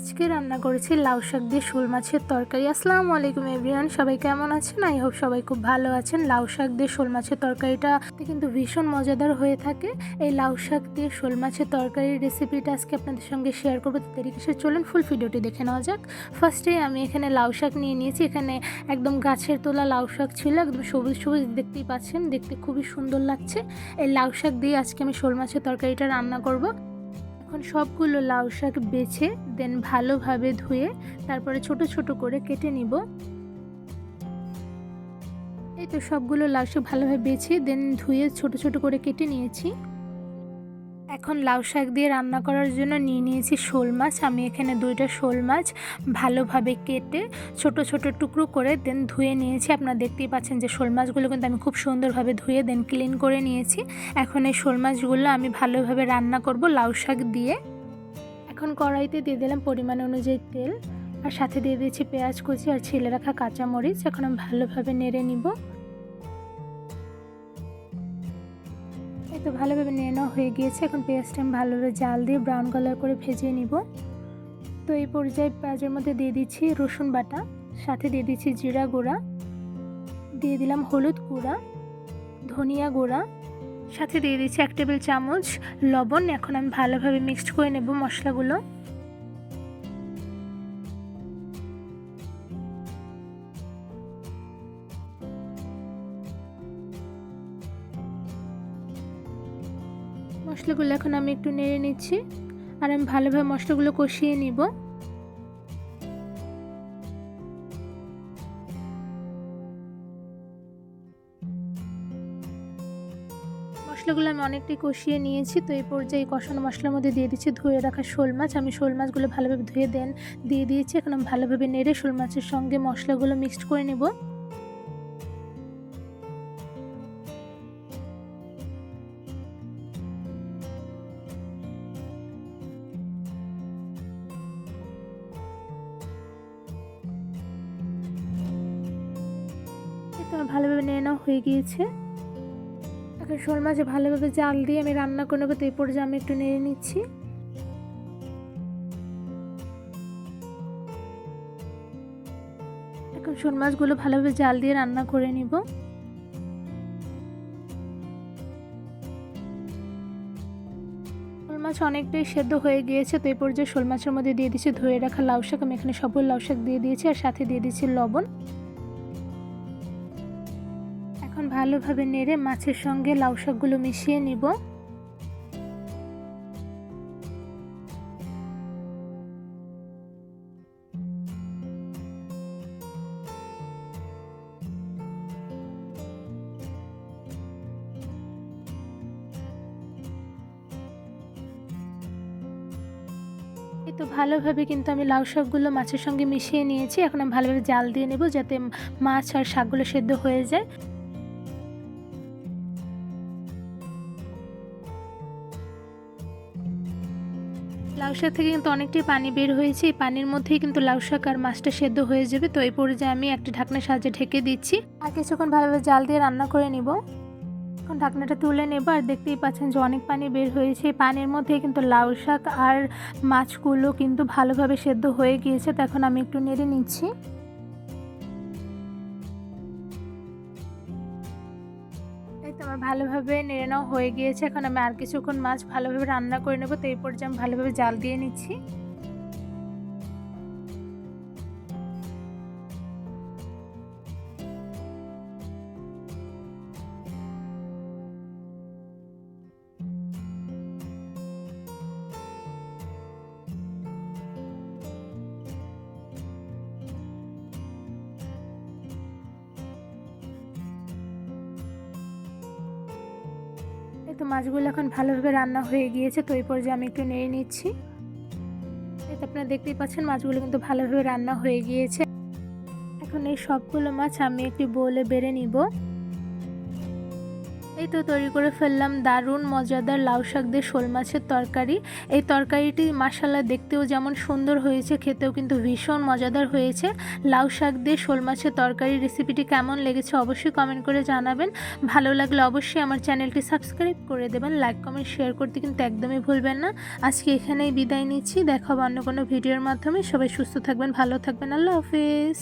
আজকে রান্না করেছি লাউ শাক দিয়ে শোল মাছের তরকারি। আসসালামু আলাইকুম, এভরিওয়ান। সবাই কেমন আছেন? আই হোপ সবাই খুব ভালো আছেন। লাউ শাক দিয়ে শোল মাছের তরকারিটা কিন্তু ভীষণ মজাদার হয়ে থাকে। এই লাউ শাক দিয়ে শোল মাছের তরকারির রেসিপিটা আজকে আপনাদের সঙ্গে শেয়ার করব। তো দেরি কিসে চলুন ফুল ভিডিওটি দেখে নেওয়া যাক। ফার্স্টে আমি এখানে লাউ শাক নিয়ে নিয়েছি। এখানে একদম গাছের তোলা লাউ শাক ছিল, একদম সবুজ সবুজ, দেখতেই পাচ্ছেন। দেখতে খুবই সুন্দর লাগছে। এই লাউ শাক দিয়ে আজকে আমি শোল মাছের তরকারিটা রান্না করব। সবগুলো লাউ শাক বেছে দেন ভালোভাবে ধুয়ে তারপরে ছোট ছোট করে কেটে নিব। এই তো সবগুলো লাউ শাক ভালোভাবে বেছে দেন ধুয়ে ছোট ছোট করে কেটে নিয়েছি। এখন লাউ শাক দিয়ে রান্না করার জন্য নিয়ে নিয়েছি শোল মাছ। আমি এখানে দুইটা শোল মাছ ভালোভাবে কেটে ছোট ছোট টুকরো করে দেন ধুয়ে নিয়েছি। আপনারা দেখতেই পাচ্ছেন যে শোল মাছগুলো কিন্তু আমি খুব সুন্দরভাবে ধুয়ে দেন ক্লিন করে নিয়েছি। এখন এই শোল মাছগুলো আমি ভালোভাবে রান্না করব লাউ শাক দিয়ে। এখন কড়াইতে দিয়ে দিলাম পরিমাণ অনুযায়ী তেল। আর সাথে দিয়ে দিয়েছি পেঁয়াজ কুচি আর ছেলে রাখা কাঁচামরিচ। এখন আমি ভালোভাবে নেড়ে নিব। তো ভালোভাবে নেওয়া হয়ে গিয়েছে। এখন পেঁয়াজটা আমি ভালোভাবে জাল দিয়ে ব্রাউন কালার করে ভেজে নিব। তো এই পর্যায়ে পেঁয়াজের মধ্যে দিয়ে দিচ্ছি রসুন বাটা, সাথে দিয়ে দিচ্ছি জিরা গুঁড়া, দিয়ে দিলাম হলুদ গুঁড়া, ধনিয়া গুঁড়া, সাথে দিয়ে দিচ্ছি এক টেবিল চামচ লবণ। এখন আমি ভালোভাবে মিক্সড করে নেব মশলাগুলো। মশলাগুলো এখন আমি একটু নেড়ে নিচ্ছি আর আমি ভালোভাবে মশলাগুলো কষিয়ে নিব। মশলাগুলো আমি অনেকটাই কষিয়ে নিয়েছি, তো এই পর্যায়ে কষানো মশলার মধ্যে দিয়ে দিচ্ছি ধুয়ে রাখা শোল মাছ। আমি শোল মাছগুলো ভালোভাবে ধুয়ে দেন, দিয়ে দিয়েছি। এখন আমি ভালোভাবে নেড়ে শোল মাছের সঙ্গে মশলাগুলো মিক্সড করে নেব। ভালোভাবে নেড়ে নেওয়া হয়ে গিয়েছে। এখন শোল মাছে ভালোভাবে জাল দিয়ে আমি রান্না করে নেব, তো এই পর্যায়ে আমি একটু নেড়ে নিচ্ছি। এখন শোল মাছগুলো ভালোভাবে জাল দিয়ে রান্না করে নিব। মাছ অনেকটাই সেদ্ধ হয়ে গিয়েছে, তো এই পর্যায়ে শোল মাছের মধ্যে দিয়ে দিচ্ছি ধুয়ে রাখা লাউ শাক। আমি এখানে সবগুলো লাউ শাক দিয়ে দিয়েছি, আর সাথে দিয়ে দিচ্ছি লবণ। এখন ভালোভাবে নেড়ে মাছের সঙ্গে লাউ শাকগুলো মিশিয়ে নিব। তো ভালোভাবে কিন্তু আমি লাউ শাকগুলো মাছের সঙ্গে মিশিয়ে নিয়েছি। এখন আমি ভালোভাবে জাল দিয়ে নেব যাতে মাছ আর শাকগুলো সেদ্ধ হয়ে যায়। লাউ শাক থেকে কিন্তু অনেকটাই পানি বের হয়েছে। এই পানির মধ্যেই কিন্তু লাউ শাক আর মাছটা সেদ্ধ হয়ে যাবে। তো এই পর্যায়ে আমি একটা ঢাকনার সাহায্যে ঢেকে দিচ্ছি। আর কিছুক্ষণ ভালোভাবে জাল দিয়ে রান্না করে নিব। এখন ঢাকনাটা তুলে নেব আর দেখতেই পাচ্ছেন যে অনেক পানি বের হয়েছে। পানির মধ্যে কিন্তু লাউ শাক আর মাছগুলো কিন্তু ভালোভাবে সেদ্ধ হয়ে গিয়েছে। তো এখন আমি একটু নেড়ে নিচ্ছি। এই আমার ভালোভাবে নেড়ে নেওয়া হয়ে গিয়েছে। এখন আমি আর কিছুক্ষণ মাছ ভালোভাবে রান্না করে নেব। তো এই পর্যায়ে আমি ভালোভাবে জাল দিয়ে নিচ্ছি। তো মাছগুলো এখন ভালোভাবে রান্না হয়ে গিয়েছে, তো এই পর্যায়ে আমি একটু নেড়ে নিচ্ছি। আপনারা দেখতেই পাচ্ছেন, মাছগুলো কিন্তু ভালোভাবে রান্না হয়ে গিয়েছে। এখন এই সবগুলো মাছ আমি একটি বোলে বেড়ে নিব। এই তো তৈরি করে ফেললাম দারুণ, মজাদার লাউ শাক দিয়ে শোল মাছের তরকারি। এই তরকারিটি মাসাল্লা দেখতেও যেমন সুন্দর হয়েছে, খেতেও কিন্তু ভীষণ মজাদার হয়েছে। লাউ শাক দিয়ে শোল মাছের তরকারি রেসিপিটি কেমন লেগেছে অবশ্যই কমেন্ট করে জানাবেন। ভালো লাগলে অবশ্যই আমার চ্যানেলটি সাবস্ক্রাইব করে দেবেন লাইক কমেন্ট শেয়ার করতে কিন্তু একদমই ভুলবেন না। আজকে এখানেই বিদায় নিচ্ছি, দেখা হবে অন্য কোনো ভিডিওর মাধ্যমে। সবাই সুস্থ থাকবেন, ভালো থাকবেন, আল্লাহ হাফিজ।